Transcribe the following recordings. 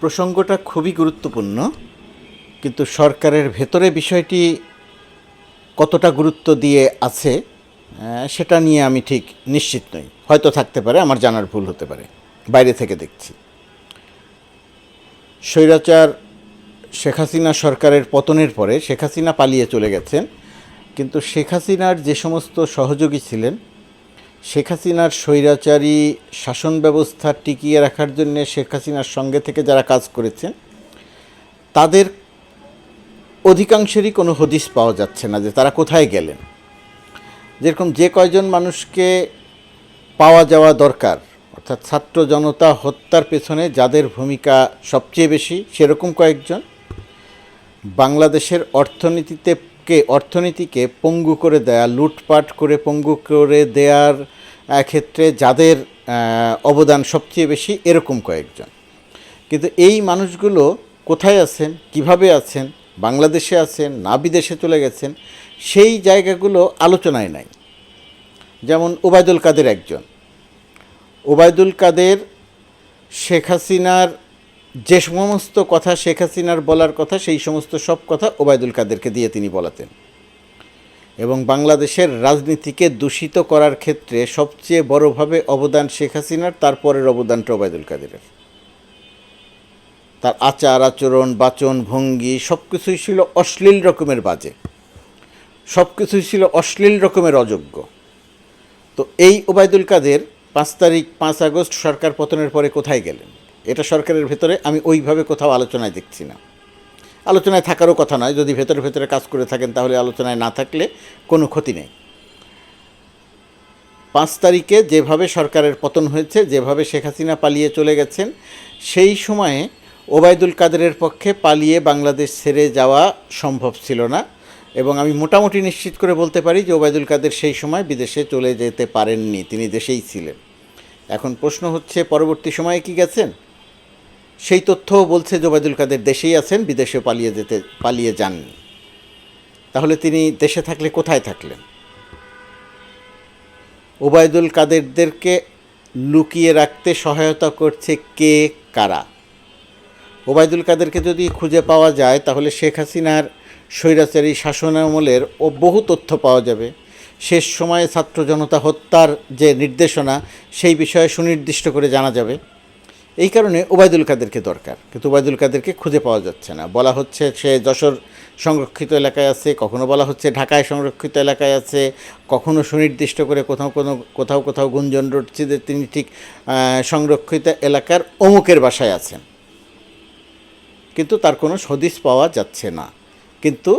প্রসঙ্গটা খুবই গুরুত্বপূর্ণ, কিন্তু সরকারের ভেতরে বিষয়টি কতটা গুরুত্ব দিয়ে আছে সেটা নিয়ে আমি ঠিক নিশ্চিত নই। হয়তো থাকতে পারে, আমার জানার ভুল হতে পারে। বাইরে থেকে দেখছি। স্বৈরাচার শেখ হাসিনা সরকারের পতনের পরে শেখ হাসিনা পালিয়ে চলে গেছেন, কিন্তু শেখ হাসিনার যে সমস্ত সহযোগী ছিলেন শেখ হাসিনার স্বৈরাচারী শাসন ব্যবস্থা টিকিয়ে রাখার জন্য শেখ হাসিনার সঙ্গে থেকে যারা কাজ করেছেন, তাদের অধিকাংশেরই কোনো হদিস পাওয়া যাচ্ছে না যে তারা কোথায় গেলেন। যেরকম যে কয়জন মানুষকে পাওয়া যাওয়া দরকার, অর্থাৎ ছাত্র জনতা হত্যার পেছনে যাদের ভূমিকা সবচেয়ে বেশি, সেরকম কয়েকজন বাংলাদেশের অর্থনীতিতে কে অর্থনীতিকে পঙ্গু করে দেয়া লুটপাট করে পঙ্গু করে দেওয়ার আহ, ক্ষেত্রে যাদের অবদান সবচেয়ে বেশি এরকম কয়েকজন। কিন্তু এই মানুষগুলো কোথায় আছেন কীভাবে আছেন বাংলাদেশে আছেন না বিদেশে চলে গেছেন সেই জায়গাগুলো আলোচনায় নাই। যেমন ওবায়দুল কাদের একজন। ওবায়দুল কাদের শেখ হাসিনার যে সমস্ত কথা শেখ হাসিনার বলার কথা, সেই সমস্ত সব কথা ওবায়দুল কাদেরকে দিয়ে তিনি বলাতেন। এবং বাংলাদেশের রাজনীতিকে দূষিত করার ক্ষেত্রে সবচেয়ে বড়ভাবে অবদান শেখ হাসিনার তারপরের অবদানটা ওবায়দুল কাদেরের। তার আচার, আচরণ, বাচন, ভঙ্গি সব কিছুই ছিল অশ্লীল রকমের বাজে। সব কিছুই ছিল অশ্লীল রকমের অযোগ্য। তো এই ওবায়দুল কাদের পাঁচ তারিখ, পাঁচ আগস্ট সরকার পতনের পরে কোথায় গেলেন? এটা সরকারের ভেতরে আমি ওইভাবে কোথাও আলোচনায় দেখছি না। আলোচনায় থাকারও কথা নয়, যদি ভেতরে ভেতরে কাজ করে থাকেন তাহলে আলোচনায় না থাকলে কোনো ক্ষতি নেই। পাঁচ তারিখে যেভাবে সরকারের পতন হয়েছে, যেভাবে শেখ হাসিনা পালিয়ে চলে গেছেন, সেই সময়ে ওবায়দুল কাদেরের পক্ষে পালিয়ে বাংলাদেশ ছেড়ে যাওয়া সম্ভব ছিল না এবং আমি মোটামুটি নিশ্চিত করে বলতে পারি যে ওবায়দুল কাদের সেই সময় বিদেশে চলে যেতে পারেননি, তিনি দেশেই ছিলেন। এখন প্রশ্ন হচ্ছে, পরবর্তী সময়ে কি গেছেন? সেই তথ্যও বলছে যে ওবায়দুল কাদের দেশেই আছেন বিদেশে পালিয়ে যেতে, পালিয়ে যাননি তাহলে তিনি দেশে থাকলে কোথায় থাকলেন? ওবায়দুল কাদেরদেরকে লুকিয়ে রাখতে সহায়তা করছে কে, কারা? ওবায়দুল কাদেরকে যদি খুঁজে পাওয়া যায়, তাহলে শেখ হাসিনার স্বৈরাচারী শাসনামলের ও বহু তথ্য পাওয়া যাবে। শেষ সময়ে ছাত্র জনতা হত্যার যে নির্দেশনা, সেই বিষয়ে সুনির্দিষ্ট করে জানা যাবে। এই কারণে ওবায়দুল কাদেরকে দরকার, কিন্তু ওবায়দুল কাদেরকে খুঁজে পাওয়া যাচ্ছে না। বলা হচ্ছে সে যশোর সংরক্ষিত এলাকায় আছে, কখনো বলা হচ্ছে ঢাকায় সংরক্ষিত এলাকায় আছে, কখনো সুনির্দিষ্ট করে কোথাও কোনো, কোথাও কোথাও গুঞ্জন রটছে যে তিনি ঠিক সংরক্ষিত এলাকার অমুকের বাসায় আছেন। কিন্তু তার কোনো সদিস পাওয়া যাচ্ছে না। কিন্তু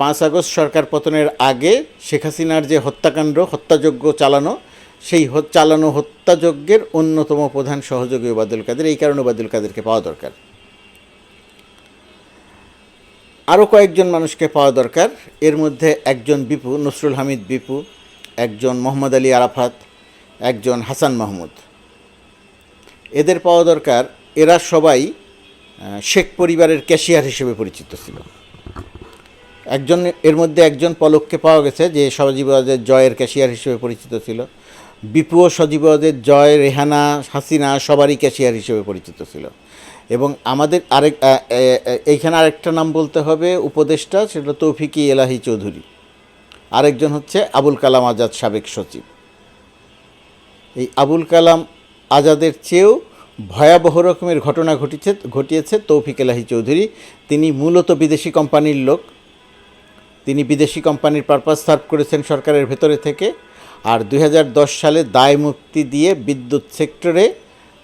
পাঁচ আগস্ট সরকার পতনের আগে শেখ হাসিনার যে হত্যাকাণ্ড, হত্যাযজ্ঞ চালানো সেই চালানো হত্যাযজ্ঞের অন্যতম প্রধান সহযোগী ওবায়দুল কাদের। এই কারণে ওবায়দুল কাদেরকে পাওয়া দরকার। আরও কয়েকজন মানুষকে পাওয়া দরকার। এর মধ্যে একজন বিপু, নসরুল হামিদ বিপু, একজন মোহাম্মদ আলী আরাফাত, একজন হাসান মাহমুদ। এদের পাওয়া দরকার। এরা সবাই শেখ পরিবারের ক্যাশিয়ার হিসেবে পরিচিত ছিল। একজন, এর মধ্যে একজন পলককে পাওয়া গেছে, যে সজীবাদের জয়ের ক্যাশিয়ার হিসেবে পরিচিত ছিল। বিপু সজীবদের জয় রেহানা হাসিনা সবারই ক্যাশিয়ার হিসেবে পরিচিত ছিল। এবং আমাদের আরেক এইখানে আরেকটা নাম বলতে হবে উপদেষ্টা, সেটা তৌফিকি এলাহি চৌধুরী। আরেকজন হচ্ছে আবুল কালাম আজাদ সাবেক সচিব। এই আবুল কালাম আজাদের চেয়েও ভয়াবহ রকমের ঘটনা ঘটিছে, ঘটিয়েছে তৌফিক এলাহি চৌধুরী। তিনি মূলত বিদেশি কোম্পানির লোক। তিনি বিদেশি কোম্পানির পারপাস সার্ভ করেছেন সরকারের ভেতরে থেকে। আর দুই হাজার দশ সালে দায় মুক্তি দিয়ে বিদ্যুৎ সেক্টরে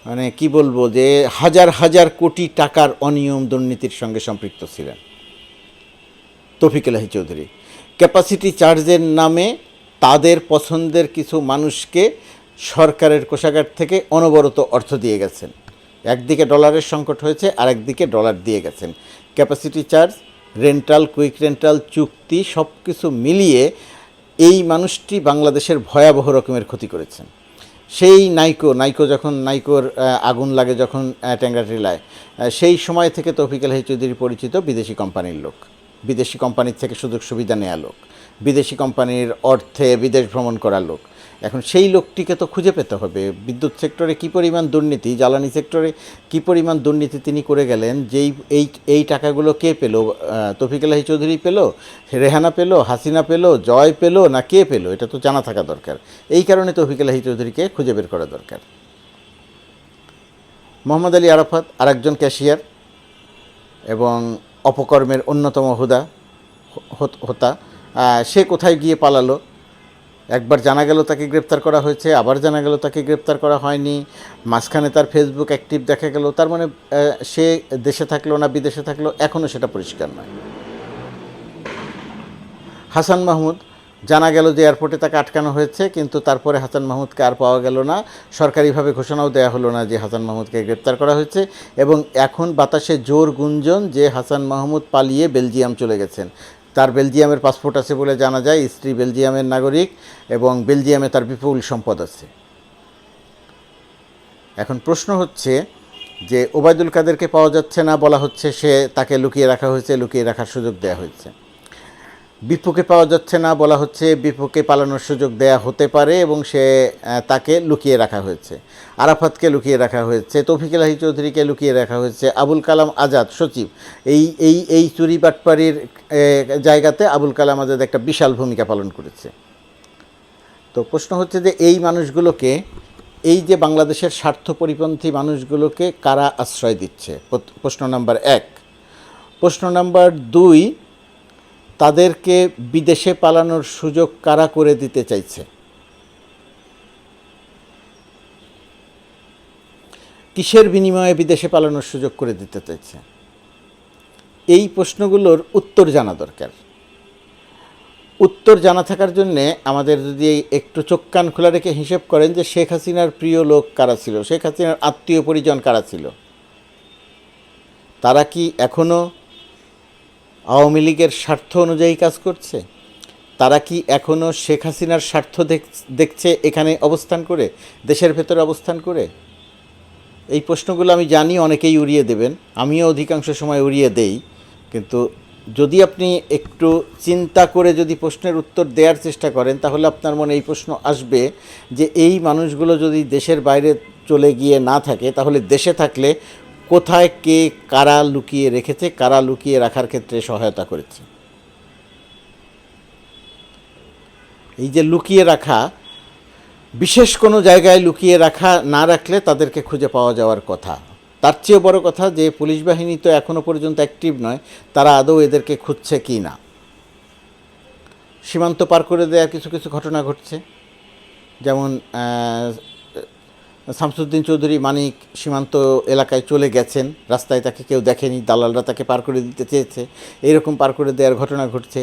মানে কি বলব যে হাজার হাজার কোটি টাকার অনিয়ম দুর্নীতির সঙ্গে সম্পৃক্ত ছিলেন। তৌফিক এলাহি চৌধুরী ক্যাপাসিটি চার্জের নামে তাদের পছন্দের কিছু মানুষকে সরকারের কোষাগার থেকে অনবরত অর্থ দিয়ে গেছেন। একদিকে ডলারের সংকট হয়েছে আর একদিকে ডলার দিয়ে গেছেন। Capacity charge rental quick rental চুক্তি সব কিছু মিলিয়ে এই মানুষটি বাংলাদেশের ভয়াবহ রকমের ক্ষতি করেছেন। সেই নাইকো নাইকো যখন, নাইকোর আগুন লাগে যখন ট্যাঙ্গাটিলায় সেই সময় থেকে তৌফিক আলহী চৌধুরী পরিচিত বিদেশি কোম্পানির লোক। বিদেশি কোম্পানির থেকে সুযোগ সুবিধা নেওয়া লোক। বিদেশি কোম্পানির অর্থে বিদেশ ভ্রমণ করা লোক। এখন সেই লোকটিকে তো খুঁজে পেতে হবে। বিদ্যুৎ সেক্টরে কী পরিমাণ দুর্নীতি, জ্বালানি সেক্টরে কী পরিমাণ দুর্নীতি তিনি করে গেলেন, যেই, এই এই টাকাগুলো কে পেল? তফিক আলাহি চৌধুরী পেল? রেহানা পেল? হাসিনা পেল? জয় পেল? না কে পেল? এটা তো জানা থাকা দরকার। এই কারণে তফিক আলাহি চৌধুরীকে খুঁজে বের করা দরকার। মোহাম্মদ আলী আরাফাত আরেকজন ক্যাশিয়ার এবং অপকর্মের অন্যতম হুদা হোতা। সে কোথায় গিয়ে পালালো? একবার জানা গেল তাকে গ্রেপ্তার করা হয়েছে, আবার জানা গেল তাকে গ্রেপ্তার করা হয়নি। মাঝখানে তার ফেসবুক অ্যাক্টিভ দেখা গেল, তার মানে সে দেশে থাকল না, বিদেশে থাকল এখনও সেটা পরিষ্কার নয়। হাসান মাহমুদ, জানা গেল যে এয়ারপোর্টে তাকে আটকানো হয়েছে, কিন্তু তারপরে হাসান মাহমুদকে আর পাওয়া গেল না। সরকারিভাবে ঘোষণাও দেওয়া হলো না যে হাসান মাহমুদকে গ্রেপ্তার করা হয়েছে, এবং এখন বাতাসে জোর গুঞ্জন যে হাসান মাহমুদ পালিয়ে বেলজিয়াম চলে গেছেন। তার বেলজিয়ামের পাসপোর্ট আছে বলে জানা যায়, স্ত্রী বেলজিয়ামের নাগরিক এবং বেলজিয়ামে তার বিপুল সম্পদ আছে। এখন প্রশ্ন হচ্ছে যে, ওবায়দুল কাদেরকে পাওয়া যাচ্ছে না বলা হচ্ছে, সে তাকে লুকিয়ে রাখা হয়েছে, লুকিয়ে রাখার সুযোগ দেওয়া হয়েছে। বিপুকে পাওয়া যাচ্ছে না বলা হচ্ছে বিপুকে পালানোর সুযোগ দেয়া হতে পারে এবং সে তাকে লুকিয়ে রাখা হয়েছে। আরাফাতকে লুকিয়ে রাখা হয়েছে, তৌফিক এলাহি চৌধুরীকে লুকিয়ে রাখা হয়েছে, আবুল কালাম আজাদ সচিব। এই এই এই চুরি বাটপাড়ির জায়গাতে আবুল কালাম আজাদ একটা বিশাল ভূমিকা পালন করেছে। তো প্রশ্ন হচ্ছে যে এই মানুষগুলোকে, এই যে বাংলাদেশের স্বার্থ পরিপন্থী মানুষগুলোকে কারা আশ্রয় দিচ্ছে? প্রশ্ন নাম্বার এক। প্রশ্ন নাম্বার দুই তাদেরকে বিদেশে পালানোর সুযোগ কারা করে দিতে চাইছে? কিসের বিনিময়ে বিদেশে পালানোর সুযোগ করে দিতে চাইছে? এই প্রশ্নগুলোর উত্তর জানা দরকার। উত্তর জানা থাকার জন্যে আমাদের যদি একটু চোখ কান খোলা রেখে হিসেব করেন যে শেখ হাসিনার প্রিয় লোক কারা ছিল? শেখ হাসিনার আত্মীয় পরিজন কারা ছিল? তারা কি এখনও আওয়ামী লীগের স্বার্থ অনুযায়ী কাজ করছে? তারা কি এখনও শেখ হাসিনার স্বার্থ দেখ- দেখছে এখানে অবস্থান করে? দেশের ভেতরে অবস্থান করে? এই প্রশ্নগুলো আমি জানি, অনেকেই উড়িয়ে দেবেন। আমিও অধিকাংশ সময় উড়িয়ে দেই। কিন্তু যদি আপনি একটু চিন্তা করে যদি প্রশ্নের উত্তর দেওয়ার চেষ্টা করেন, তাহলে আপনার মনে এই প্রশ্ন আসবে যে এই মানুষগুলো যদি দেশের বাইরে চলে গিয়ে না থাকে, তাহলে দেশে থাকলে কোথায় কে কারা লুকিয়ে রেখেছে, কারা লুকিয়ে রাখার ক্ষেত্রে সহায়তা করেছে। এই যে লুকিয়ে রাখা, বিশেষ কোনো জায়গায় লুকিয়ে রাখা না রাখলে তাদেরকে খুঁজে পাওয়া যাওয়ার কথা। তার চেয়েও বড় কথা যে, পুলিশ বাহিনী তো এখনও পর্যন্ত অ্যাক্টিভ নয়, তারা আদৌ এদেরকে খুঁজছে কি না। সীমান্ত পার করে দেওয়ার কিছু কিছু ঘটনা ঘটছে। যেমন শামসুদ্দিন চৌধুরী মানিক সীমান্ত এলাকায় চলে গেছেন। রাস্তায় তাকে কেউ দেখেনি, দালালরা তাকে পার করে দিতে চেয়েছে। এইরকম পার করে দেওয়ার ঘটনা ঘটছে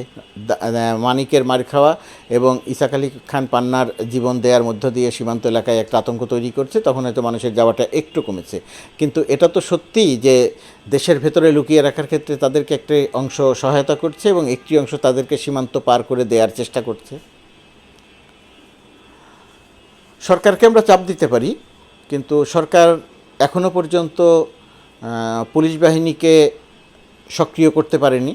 মানিকের মার খাওয়া এবং ইসাক আলী খান পান্নার জীবন দেওয়ার মধ্য দিয়ে সীমান্ত এলাকায় একটা আতঙ্ক তৈরি করছে। তখন হয়তো মানুষের যাওয়াটা একটু কমেছে। কিন্তু এটা তো সত্যিই যে দেশের ভেতরে লুকিয়ে রাখার ক্ষেত্রে তাদেরকে একটি অংশ সহায়তা করছে এবং একটি অংশ তাদেরকে সীমান্ত পার করে দেওয়ার চেষ্টা করছে। সরকারকে আমরা চাপ দিতে পারি। কিন্তু সরকার এখনও পর্যন্ত পুলিশ বাহিনীকে সক্রিয় করতে পারেনি।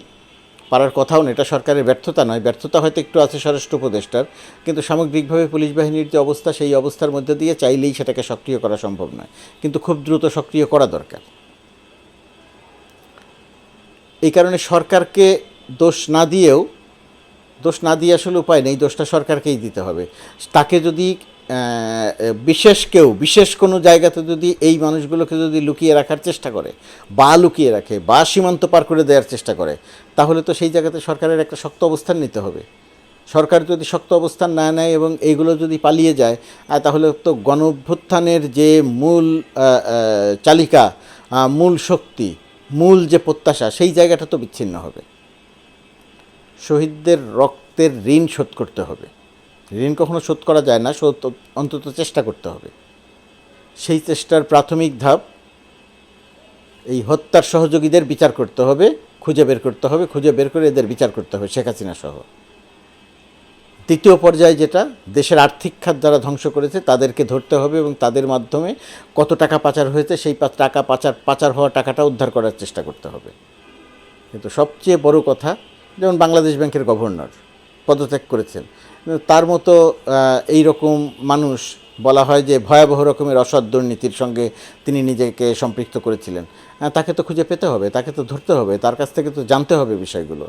পারার কথাও না এটা সরকারের ব্যর্থতা নয়। ব্যর্থতা হয়তো একটু আছে স্বরাষ্ট্র উপদেষ্টার, কিন্তু সামগ্রিকভাবে পুলিশ বাহিনীর যে অবস্থা, সেই অবস্থার মধ্যে দিয়ে চাইলেই সেটাকে সক্রিয় করা সম্ভব নয়। কিন্তু খুব দ্রুত সক্রিয় করা দরকার। এই কারণে সরকারকে দোষ না দিয়েও, দোষ না দিয়ে আসলে উপায় নেই। দোষটা সরকারকেই দিতে হবে। তাকে যদি বিশেষ কেউ, বিশেষ কোনো জায়গাতে যদি এই মানুষগুলোকে যদি লুকিয়ে রাখার চেষ্টা করে, বা লুকিয়ে রাখে, বা সীমান্ত পার করে দেওয়ার চেষ্টা করে, তাহলে তো সেই জায়গাতে সরকারের একটা শক্ত অবস্থান নিতে হবে। সরকার যদি শক্ত অবস্থান না নেয় এবং এইগুলো যদি পালিয়ে যায় তাহলে তো গণ অভ্যুত্থানের যে মূল চালিকা মূল শক্তি, মূল যে প্রত্যাশা, সেই জায়গাটা তো বিচ্ছিন্ন হবে। শহীদদের রক্তের ঋণ শোধ করতে হবে। ঋণ কখনো শোধ করা যায় না, শোধ অন্তত চেষ্টা করতে হবে। সেই চেষ্টার প্রাথমিক ধাপ, এই হত্যার সহযোগীদের বিচার করতে হবে, খুঁজে বের করতে হবে, খুঁজে বের করে এদের বিচার করতে হবে, শেখ হাসিনা সহ। দ্বিতীয় পর্যায়ে যেটা, দেশের আর্থিক খাত যারা ধ্বংস করেছে, তাদেরকে ধরতে হবে এবং তাদের মাধ্যমে কত টাকা পাচার হয়েছে, সেই টাকা পাচার পাচার হওয়া টাকাটা উদ্ধার করার চেষ্টা করতে হবে। কিন্তু সবচেয়ে বড় কথা, যেমন বাংলাদেশ ব্যাংকের গভর্নর পদত্যাগ করেছেন তার মতো এই রকম মানুষ বলা হয় যে ভয়াবহ রকমের অসৎ দুর্নীতির সঙ্গে তিনি নিজেকে সম্পৃক্ত করেছিলেন। তাকে তো খুঁজে পেতে হবে, তাকে তো ধরতে হবে, তার কাছ থেকে তো জানতে হবে বিষয়গুলো।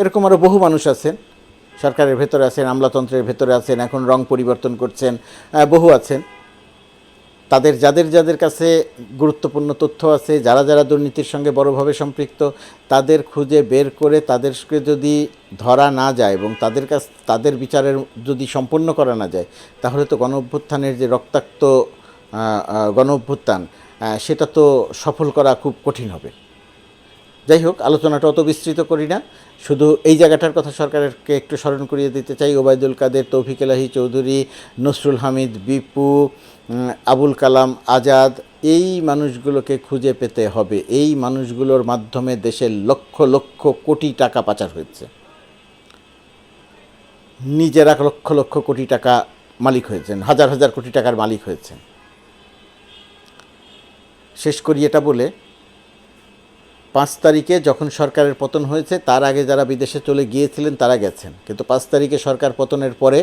এরকম আরও বহু মানুষ আছেন, সরকারের ভেতরে আছেন, আমলাতন্ত্রের ভেতরে আছেন, এখন রং পরিবর্তন করছেন বহু আছেন। তাদের, যাদের যাদের কাছে গুরুত্বপূর্ণ তথ্য আছে, যারা যারা দুর্নীতির সঙ্গে বড়ভাবে সম্পৃক্ত, তাদের খুঁজে বের করে তাদেরকে যদি ধরা না যায় এবং তাদের কাছ, তাদের বিচারের যদি সম্পন্ন করা না যায়, তাহলে তো গণ অভ্যুত্থানের যে রক্তাক্ত গণ অভ্যুত্থান সেটা তো সফল করা খুব কঠিন হবে। যাই হোক, আলোচনাটা অত বিস্তৃত করি না। শুধু এই জায়গাটার কথা সরকারকে একটু স্মরণ করিয়ে দিতে চাই। ওবায়দুল কাদের, তৌফিক এলাহি চৌধুরী, নসরুল হামিদ, বিপু আবুল কালাম আজাদ, এই মানুষগুলোকে খুঁজে পেতে হবে। এই মানুষগুলোর মাধ্যমে দেশের লক্ষ লক্ষ কোটি টাকা পাচার হয়েছে। নিজেরা লক্ষ লক্ষ কোটি টাকা মালিক হয়েছেন। হাজার হাজার কোটি টাকার মালিক হয়েছেন। শেষ করি এটা বলে পাঁচ তারিখে যখন সরকারের পতন হয়েছে, তার আগে যারা বিদেশে চলে গিয়েছিলেন, তারা গেছেন। কিন্তু পাঁচ তারিখে সরকার পতনের পরে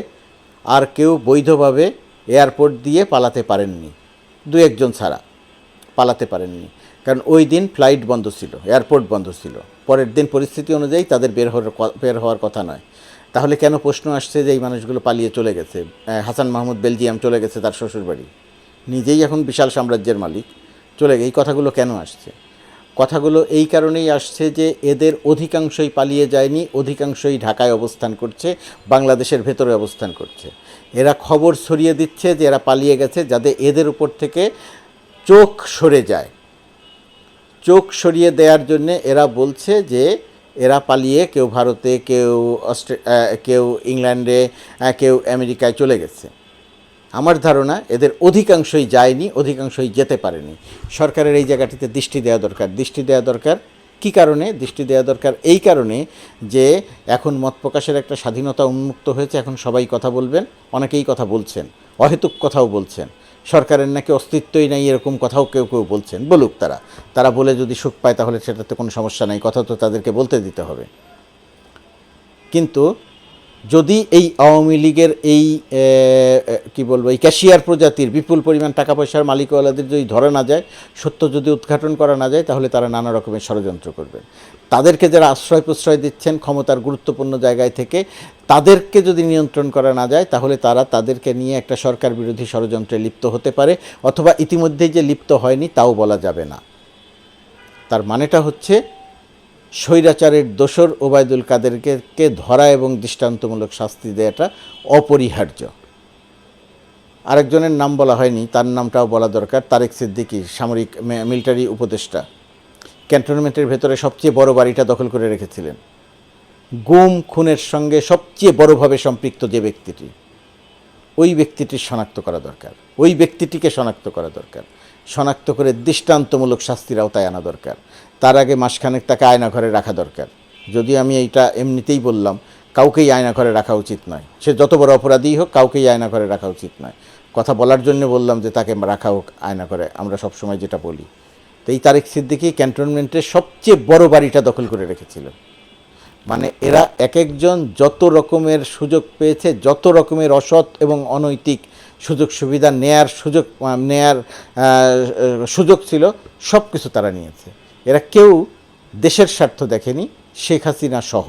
আর কেউ বৈধভাবে এয়ারপোর্ট দিয়ে পালাতে পারেননি। দু একজন ছাড়া পালাতে পারেননি। কারণ ওই দিন ফ্লাইট বন্ধ ছিল, এয়ারপোর্ট বন্ধ ছিল। পরের দিন পরিস্থিতি অনুযায়ী তাদের বের হওয়ার বের হওয়ার কথা নয়। তাহলে কেন প্রশ্ন আসছে যে এই মানুষগুলো পালিয়ে চলে গেছে? হাসান মাহমুদ বেলজিয়াম চলে গেছে তার শ্বশুরবাড়ি। নিজেই এখন বিশাল সাম্রাজ্যের মালিক। চলে এই কথাগুলো কেন আসছে? কথাগুলো এই কারণেই আসছে যে এদের অধিকাংশই পালিয়ে যায়নি, অধিকাংশই ঢাকায় অবস্থান করছে, বাংলাদেশের ভেতরে অবস্থান করছে। এরা খবর ছড়িয়ে দিচ্ছে যে এরা পালিয়ে গেছে যাতে এদের উপর থেকে চোখ সরে যায়। চোখ সরিয়ে দেওয়ার জন্যে এরা বলছে যে এরা পালিয়ে কেউ ভারতে, কেউ অস্ট্রে কেউ ইংল্যান্ডে কেউ আমেরিকায় চলে গেছে। আমার ধারণা এদের অধিকাংশই যায়নি, অধিকাংশই যেতে পারেনি। সরকারের এই জায়গাটিতে দৃষ্টি দেওয়া দরকার। দৃষ্টি দেওয়া দরকার কি কারণে? দৃষ্টি দেওয়া দরকার এই কারণে যে এখন মত প্রকাশের একটা স্বাধীনতা উন্মুক্ত হয়েছে, এখন সবাই কথা বলবেন, অনেকেই কথা বলছেন, অহেতুক কথাও বলছেন। সরকারের নাকি অস্তিত্বই নাই এরকম কথাও কেউ কেউ বলছেন। বলুক তারা। তারা বলে যদি সুখ পায় তাহলে সেটাতে কোনো সমস্যা নাই, কথা তো তাদেরকে বলতে দিতে হবে। কিন্তু যদি এই আওয়ামী লীগের এই কি বলব, এই ক্যাশিয়ার প্রজাতির বিপুল পরিমাণ টাকা পয়সার মালিকওয়ালাদের যদি ধরা না যায়, সত্য যদি উদ্ঘাটন করা না যায়, তাহলে তারা নানা রকমের ষড়যন্ত্র করবেন। তাদেরকে যারা আশ্রয় প্রশ্রয় দিচ্ছেন ক্ষমতার গুরুত্বপূর্ণ জায়গায় থেকে, তাদেরকে যদি নিয়ন্ত্রণ করা না যায়, তাহলে তারা তাদেরকে নিয়ে একটা সরকার বিরোধী ষড়যন্ত্রে লিপ্ত হতে পারে, অথবা ইতিমধ্যেই যে লিপ্ত হয়নি, তাও বলা যাবে না। তার মানেটা হচ্ছে স্বৈরাচারের দোসর ওবায়দুল কাদেরকে ধরা এবং দৃষ্টান্তমূলক শাস্তি দেওয়াটা অপরিহার্য। আরেকজনের নাম বলা হয়নি, তার নামটাও বলা দরকার, তারেক সিদ্দিকী, সামরিক মিলিটারি উপদেষ্টা। ক্যান্টনমেন্টের ভেতরে সবচেয়ে বড় বাড়িটা দখল করে রেখেছিলেন। গুম খুনের সঙ্গে সবচেয়ে বড়ভাবে সম্পৃক্ত যে ব্যক্তিটি, ওই ব্যক্তিটির শনাক্ত করা দরকার। ওই ব্যক্তিটিকে শনাক্ত করা দরকার। শনাক্ত করে দৃষ্টান্তমূলক শাস্তির আওতায় আনা দরকার। তার আগে মাসখানেক তাকে আয়নাঘরে রাখা দরকার। যদি আমি এইটা এমনিতেই বললাম, কাউকেই আয়নাঘরে রাখা উচিত নয়। সে যত বড় অপরাধী হোক, কাউকেই আয়নাঘরে রাখা উচিত নয়। কথা বলার জন্য বললাম যে তাকে রাখা হোক আয়নাঘরে আমরা সবসময় যেটা বলি। তো এই তারেক সিদ্দিকি ক্যান্টনমেন্টের সবচেয়ে বড় বাড়িটা দখল করে রেখেছিল। মানে এরা এক একজন যত রকমের সুযোগ পেয়েছে, যত রকমের অসৎ এবং অনৈতিক সুযোগ সুবিধা নেয়ার সুযোগ নেয়ার সুযোগ ছিল সব কিছু তারা নিয়েছে। এরা কেউ দেশের স্বার্থ দেখেনি শেখ হাসিনা সহ।